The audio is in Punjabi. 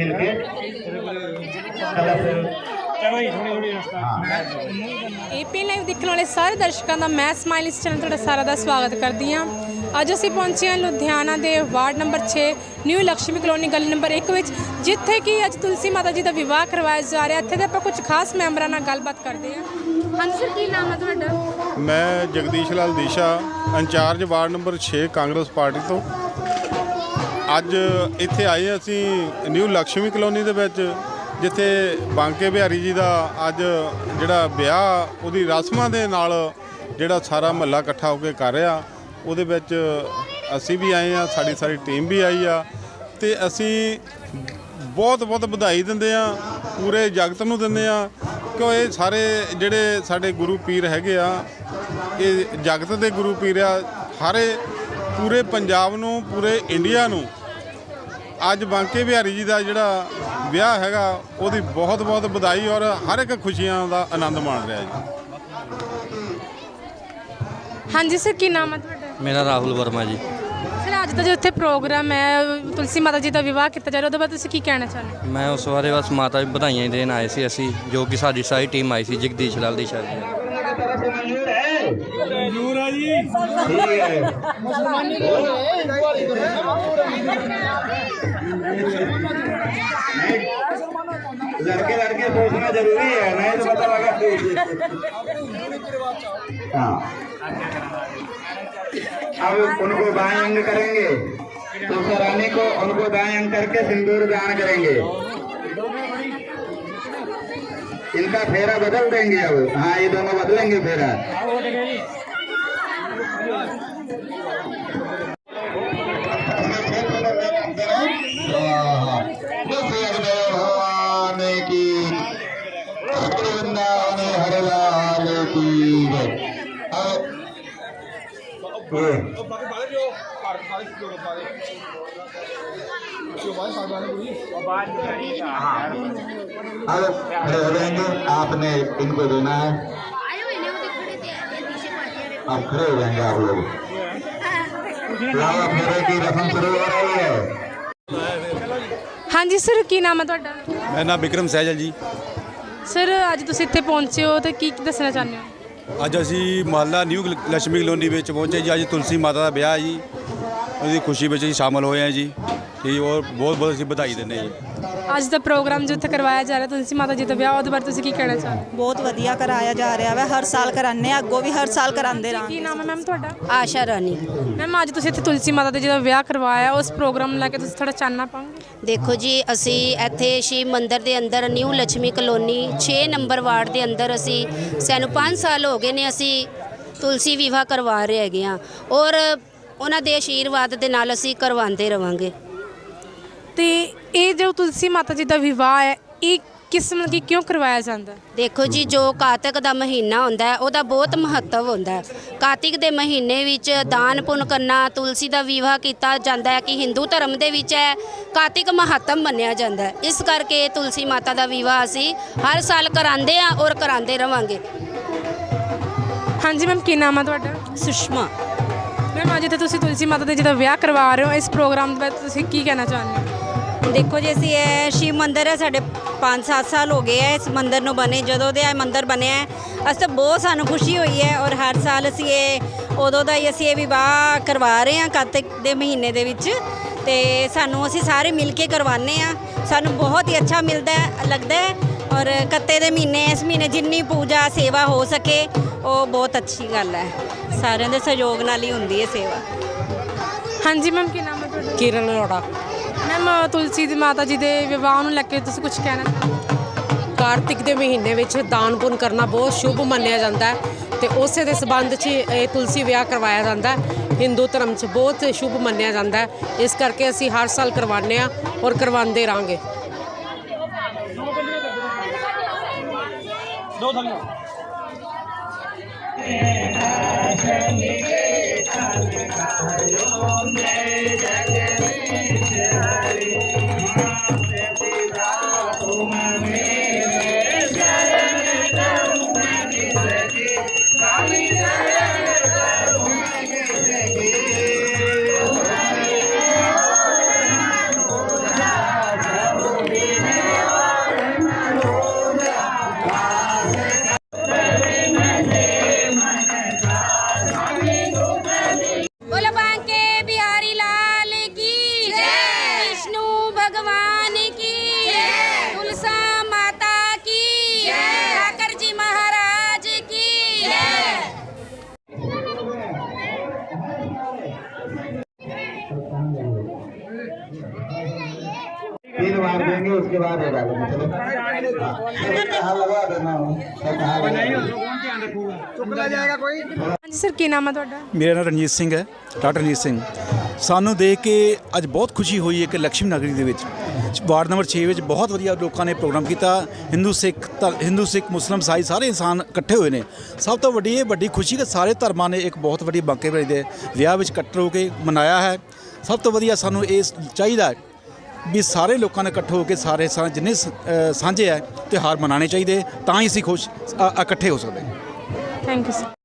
ਮਿਲ ਕੇ ਏਪੀ ਲਾਈਵ ਦੇਖਣ ਵਾਲੇ ਸਾਰੇ ਦਰਸ਼ਕਾਂ ਦਾ ਮੈਂ ਸਮਾਈਲ ਇਸ ਚੈਨਲ ਤੁਹਾਡਾ ਸਾਰਾ ਦਾ ਸਵਾਗਤ ਕਰਦੀ ਹਾਂ। ਅੱਜ ਅਸੀਂ ਪਹੁੰਚੇ ਹਾਂ ਲੁਧਿਆਣਾ ਦੇ ward number 6 new Lakshmi colony ਗਲੀ ਨੰਬਰ 1 ਵਿੱਚ ਜਿੱਥੇ ਕਿ ਅੱਜ ਤੁਲਸੀ ਮਾਤਾ ਜੀ ਦਾ ਵਿਵਾਹ ਕਰਵਾਇਆ ਜਾ ਰਿਹਾ। ਇੱਥੇ ਦੇ ਆਪਾਂ ਕੁਝ ਖਾਸ ਮੈਂਬਰਾਂ ਨਾਲ ਗੱਲਬਾਤ ਕਰਦੇ ਹਾਂ। ਹਾਂਜੀ ਸਰ ਕੀ ਨਾਮ ਹੈ ਤੁਹਾਡਾ? ਮੈਂ Jagdish Lal Disha incharge ward number 6 Congress party ਤੋਂ। ਅੱਜ ਇੱਥੇ ਆਏ ਅਸੀਂ ਨਿਊ ਲక్ష్ਮੀ ਕਲੋਨੀ ਦੇ ਵਿੱਚ, ਜਿੱਥੇ ਬਾਂਕੇ ਬਿਹਾਰੀ ਜੀ ਦਾ ਅੱਜ ਜਿਹੜਾ ਵਿਆਹ, ਉਹਦੀ ਰਸਮਾਂ ਦੇ ਨਾਲ ਜਿਹੜਾ ਸਾਰਾ ਮਹੱਲਾ ਇਕੱਠਾ ਹੋ ਕੇ ਕਰ ਰਿਹਾ। ਉਹਦੇ ਵਿੱਚ ਅਸੀਂ ਵੀ ਆਏ ਆ ਸਾਡੀ ਸਾਰੀ ਟੀਮ ਵੀ ਆਈ ਆ ਤੇ ਅਸੀਂ ਬਹੁਤ ਬਹੁਤ ਵਧਾਈ ਦਿੰਦੇ ਆ ਪੂਰੇ ਜਗਤ ਨੂੰ ਦਿੰਦੇ ਆ ਕਿ ਇਹ ਸਾਰੇ ਜਿਹੜੇ ਸਾਡੇ ਗੁਰੂ ਪੀਰ ਹੈਗੇ ਆ, ਇਹ ਜਗਤ ਦੇ ਗੁਰੂ ਪੀਰ ਆ, ਸਾਰੇ ਪੂਰੇ ਪੰਜਾਬ ਨੂੰ, ਪੂਰੇ ਇੰਡੀਆ ਨੂੰ ਅੱਜ ਬਾਂਕੇ ਬਿਹਾਰੀ ਜੀ ਦਾ ਜਿਹੜਾ ਵਿਆਹ ਹੈਗਾ ਉਹਦੀ ਬਹੁਤ ਬਹੁਤ ਵਧਾਈ ਔਰ ਹਰ ਇੱਕ ਖੁਸ਼ੀਆਂ ਦਾ ਆਨੰਦ ਮਾਣ ਰਿਹਾ ਜੀ। ਹਾਂਜੀ ਸਰ ਕੀ ਨਾਮ ਹੈ ਤੁਹਾਡਾ? ਮੇਰਾ ਰਾਹੁਲ ਵਰਮਾ ਜੀ। ਸਰ ਅੱਜ ਦਾ ਜੋ ਇੱਥੇ ਪ੍ਰੋਗਰਾਮ ਹੈ ਤੁਲਸੀ ਮਾਤਾ ਜੀ ਦਾ ਵਿਵਾਹ ਕੀਤਾ ਜਾ ਰਿਹਾ ਉਹਦੇ ਬਾਰੇ ਤੁਸੀਂ ਕੀ ਕਹਿਣਾ ਚਾਹੁੰਦੇ ਹੋ? ਮੈਂ ਉਸ ਬਾਰੇ ਬਸ ਮਾਤਾ ਨੂੰ ਵਧਾਈਆਂ ਹੀ ਦੇਣ ਆਏ ਸੀ ਅਸੀਂ ਜੋ ਕਿ ਸਾਡੀ ਸਾਰੀ ਟੀਮ ਆਈ ਸੀ ਜਗਦੀਸ਼ ਲਾਲ ਦੀ ਸ਼ਾਦੀ है जी। लड़के लड़के सोचना ज़रूरी है, नहीं तो पता लगा हाँ। अब उनको बाएँ अंग करेंगे तो रानी को उनको दाएँ अंग करके सिंदूर दान करेंगे। इनका फेरा बदल देंगे अब। हाँ ये दोनों बदलेंगे फेरा। भगवान आपने इनको देना है आप लोग फेरे की रस्म शुरू हो है ਹਾਂਜੀ ਸਰ ਕੀ ਨਾਮ ਹੈ ਤੁਹਾਡਾ? ਮੇਰਾ ਨਾਮ ਵਿਕਰਮ ਸਹਿਜਲ ਜੀ। ਸਰ ਅੱਜ ਤੁਸੀਂ ਇੱਥੇ ਪਹੁੰਚੇ ਹੋ ਤੇ ਕੀ ਕੀ ਦੱਸਣਾ ਚਾਹੁੰਦੇ ਹੋ? ਅੱਜ ਅਸੀਂ ਮਹੱਲਾ ਨਿਊ ਲక్ష్ਮੀ ਕਲੋਨੀ ਵਿੱਚ ਪਹੁੰਚੇ ਜੀ। ਅੱਜ ਤੁਲਸੀ ਮਾਤਾ ਦਾ ਵਿਆਹ ਹੈ ਜੀ। ਉਹਦੀ ਖੁਸ਼ੀ ਵਿੱਚ ਅਸੀਂ ਸ਼ਾਮਲ ਹੋਏ ਹਾਂ ਜੀ। ਤੇ ਔਰ ਬਹੁਤ ਬਹੁਤ ਅਸੀਂ ਵਧਾਈ ਦਿੰਦੇ ਹਾਂ ਜੀ। ਅੱਜ ਦਾ ਪ੍ਰੋਗਰਾਮ ਜੋ ਇੱਥੇ ਕਰਵਾਇਆ ਜਾ ਰਿਹਾ ਤੁਲਸੀ ਮਾਤਾ ਜੀ ਦਾ ਵਿਆਹ ਉਹਦੇ ਬਾਰੇ ਤੁਸੀਂ ਕੀ ਕਹਿਣਾ ਚਾਹੁੰਦੇ ਹੋ ਬਹੁਤ ਵਧੀਆ ਕਰਾਇਆ ਜਾ ਰਿਹਾ ਵਾ ਹਰ ਸਾਲ ਕਰਾਉਂਦੇ ਆ ਅੱਗੋਂ ਵੀ ਹਰ ਸਾਲ ਕਰਾਉਂਦੇ ਕੀ ਰਹਾਂਗੇ। ਨਾਮ ਹੈ ਮੈਮ ਤੁਹਾਡਾ? ਆਸ਼ਾ ਰਾਣੀ। ਮੈਮ ਅੱਜ ਤੁਸੀਂ ਇੱਥੇ ਤੁਲਸੀ ਮਾਤਾ ਦੇ ਜੀ ਦਾ ਵਿਆਹ ਕਰਵਾਇਆ ਉਸ ਪ੍ਰੋਗਰਾਮ ਲੈ ਕੇ ਤੁਸੀਂ ਥੋੜਾ ਚਾਨਣਾ ਪਾਓਗੇ? ਦੇਖੋ ਜੀ ਅਸੀਂ ਇੱਥੇ ਸ਼ਿਵ ਮੰਦਿਰ ਦੇ ਅੰਦਰ new Lakshmi colony 6 number ward ਦੇ ਅੰਦਰ ਅਸੀਂ ਸਾਨੂੰ 5 ਸਾਲ ਹੋ ਗਏ ਨੇ ਅਸੀਂ ਤੁਲਸੀ ਵਿਵਾਹ ਕਰਵਾ ਰਹੇ ਹੈਗੇ ਆ। ਔਰ ਉਹਨਾਂ ਦੇ ਆਸ਼ੀਰਵਾਦ ਦੇ ਨਾਲ ਅਸੀਂ ਕਰਵਾਉਂਦੇ ਰਵਾਂਗੇ। ਤੇ ਇਹ ਜੋ ਤੁਲਸੀ ਮਾਤਾ ਜੀ ਦਾ ਵਿਵਾਹ ਹੈ ਇਹ ਕਿਸ ਮਤਲਬ ਕਿ ਕਿਉਂ ਕਰਵਾਇਆ ਜਾਂਦਾ? ਹੈ? ਦੇਖੋ ਜੀ ਜੋ ਕਾਤਕ ਦਾ ਮਹੀਨਾ ਹੁੰਦਾ ਹੈ ਉਹਦਾ ਬਹੁਤ ਮਹੱਤਵ ਹੁੰਦਾ ਹੈ। ਕਾਰਤਿਕ ਦੇ ਮਹੀਨੇ ਵਿੱਚ ਦਾਨ ਪੁੰਨ ਕਰਨਾ ਤੁਲਸੀ ਦਾ ਵਿਵਾਹ ਕੀਤਾ ਜਾਂਦਾ ਹੈ ਕਿ ਹਿੰਦੂ ਧਰਮ ਦੇ ਵਿੱਚ ਹੈ ਕਾਰਤਿਕ ਮਹੱਤਵ ਮੰਨਿਆ ਜਾਂਦਾ ਹੈ। ਇਸ ਕਰਕੇ ਤੁਲਸੀ ਮਾਤਾ ਦਾ ਵਿਵਾਹ ਅਸੀਂ ਹਰ ਸਾਲ ਕਰਾਉਂਦੇ ਆ ਔਰ ਕਰਾਉਂਦੇ ਰਵਾਂਗੇ। ਹਾਂਜੀ ਮੈਮ ਕੀ ਨਾਮ ਹੈ ਤੁਹਾਡਾ? ਸੁਸ਼ਮਾ। ਮੈਮ ਅੱਜ ਇੱਥੇ ਤੁਸੀਂ ਤੁਲਸੀ ਮਾਤਾ ਦੇ ਜੀ ਦਾ ਵਿਆਹ ਕਰਵਾ ਰਹੇ ਹੋ ਇਸ ਪ੍ਰੋਗਰਾਮ ਦੇ ਬਾਰੇ ਤੁਸੀਂ ਕੀ ਕਹਿਣਾ ਚਾਹੁੰਦੇ ਹੋ? ਦੇਖੋ ਜੀ ਅਸੀਂ ਇਹ ਸ਼ਿਵ ਮੰਦਿਰ ਹੈ ਸਾਡੇ 5-7 ਸਾਲ ਹੋ ਗਏ ਹੈ ਇਸ ਮੰਦਿਰ ਨੂੰ ਬਣੇ। ਜਦੋਂ ਦੇ ਇਹ ਮੰਦਿਰ ਬਣਿਆ ਹੈ ਅਸੀਂ ਤਾਂ ਬਹੁਤ ਸਾਨੂੰ ਖੁਸ਼ੀ ਹੋਈ ਹੈ ਔਰ ਹਰ ਸਾਲ ਅਸੀਂ ਇਹ ਉਦੋਂ ਦਾ ਹੀ ਅਸੀਂ ਇਹ ਵਿਵਾਹ ਕਰਵਾ ਰਹੇ ਹਾਂ ਕਾਰਤਿਕ ਦੇ ਮਹੀਨੇ ਦੇ ਵਿੱਚ। ਤੇ ਸਾਨੂੰ ਅਸੀਂ ਸਾਰੇ ਮਿਲ ਕੇ ਕਰਵਾਉਂਦੇ ਆ ਸਾਨੂੰ ਬਹੁਤ ਹੀ ਅੱਛਾ ਮਿਲਦਾ ਹੈ ਲੱਗਦਾ ਹੈ ਔਰ ਕੱਤੇ ਦੇ ਮਹੀਨੇ ਇਸ ਮਹੀਨੇ ਜਿੰਨੀ ਪੂਜਾ ਸੇਵਾ ਹੋ ਸਕੇ ਉਹ ਬਹੁਤ ਅੱਛੀ ਗੱਲ ਹੈ। ਸਾਰਿਆਂ ਦੇ ਸਹਿਯੋਗ ਨਾਲ ਹੀ ਹੁੰਦੀ ਹੈ ਸੇਵਾ। ਹਾਂਜੀ ਮੈਮ ਕੀ ਨਾਮ ਹੈ ਤੁਹਾਡਾ? ਕਿਰਨ ਅਰੋੜਾ। ਮੈਮ ਤੁਲਸੀ ਦੀ ਮਾਤਾ ਜੀ ਦੇ ਵਿਆਹ ਨੂੰ ਲੈ ਕੇ ਤੁਸੀਂ ਕੁਝ ਕਹਿਣਾ ਕਾਰਤਿਕ ਦੇ ਮਹੀਨੇ ਵਿੱਚ ਦਾਨ ਪੁੰਨ ਕਰਨਾ ਬਹੁਤ ਸ਼ੁਭ ਮੰਨਿਆ ਜਾਂਦਾ ਹੈ ਤੇ ਉਸੇ ਦੇ ਸਬੰਧ 'ਚ ਇਹ ਤੁਲਸੀ ਵਿਆਹ ਕਰਵਾਇਆ ਜਾਂਦਾ ਹਿੰਦੂ ਧਰਮ 'ਚ ਬਹੁਤ ਸ਼ੁਭ ਮੰਨਿਆ ਜਾਂਦਾ ਹੈ। ਇਸ ਕਰਕੇ ਅਸੀਂ ਹਰ ਸਾਲ ਕਰਵਾਉਂਦੇ ਆ ਔਰ ਕਰਵਾਉਂਦੇ ਰਾਂਗੇ ਦੋ ਥਲੀਆਂ जय जगदीश हरे आएंगे उसके बाद ये डालेंगे चलो कहाँ लगा देना ਹਾਂਜੀ ਸਰ ਕੀ ਨਾਮ ਹੈ ਤੁਹਾਡਾ? ਮੇਰਾ ਨਾਮ ਰਣਜੀਤ ਸਿੰਘ ਹੈ ਡਾਕਟਰ ਰਣਜੀਤ ਸਿੰਘ। ਸਾਨੂੰ ਦੇਖ ਕੇ ਅੱਜ ਬਹੁਤ ਖੁਸ਼ੀ ਹੋਈ ਹੈ ਕਿ ਲక్ష్ਮੀ ਨਗਰੀ ਦੇ ਵਿੱਚ ਵਾਰਡ ਨੰਬਰ 6 ਵਿੱਚ ਬਹੁਤ ਵਧੀਆ ਲੋਕਾਂ ਨੇ ਪ੍ਰੋਗਰਾਮ ਕੀਤਾ। ਹਿੰਦੂ ਸਿੱਖ ਹਿੰਦੂ ਸਿੱਖ ਮੁਸਲਮ ਸਾਈ ਸਾਰੇ ਇਨਸਾਨ ਇਕੱਠੇ ਹੋਏ ਨੇ। ਸਭ ਤੋਂ ਵੱਡੀ ਇਹ ਵੱਡੀ ਖੁਸ਼ੀ ਕਿ ਸਾਰੇ ਧਰਮਾਂ ਨੇ ਇੱਕ ਬਹੁਤ ਵੱਡੀ ਬੰਕੇ ਬਾਂਕੇ ਦੇ ਵਿਆਹ ਵਿੱਚ ਇਕੱਠੇ ਹੋ ਕੇ ਮਨਾਇਆ ਹੈ। ਸਭ ਤੋਂ ਵਧੀਆ ਸਾਨੂੰ ਇਹ ਚਾਹੀਦਾ ਵੀ ਸਾਰੇ ਲੋਕਾਂ ਨੇ ਇਕੱਠੇ ਹੋ ਕੇ ਸਾਰੇ ਜਿੰਨੇ ਸਾਂਝੇ ਹੈ ਤਿਉਹਾਰ ਮਨਾਉਣੇ ਚਾਹੀਦੇ, ਤਾਂ ਹੀ ਅਸੀਂ ਖੁਸ਼ ਇਕੱਠੇ ਹੋ ਸਕਦੇ ਥੈਂਕ ਯੂ ਸਰ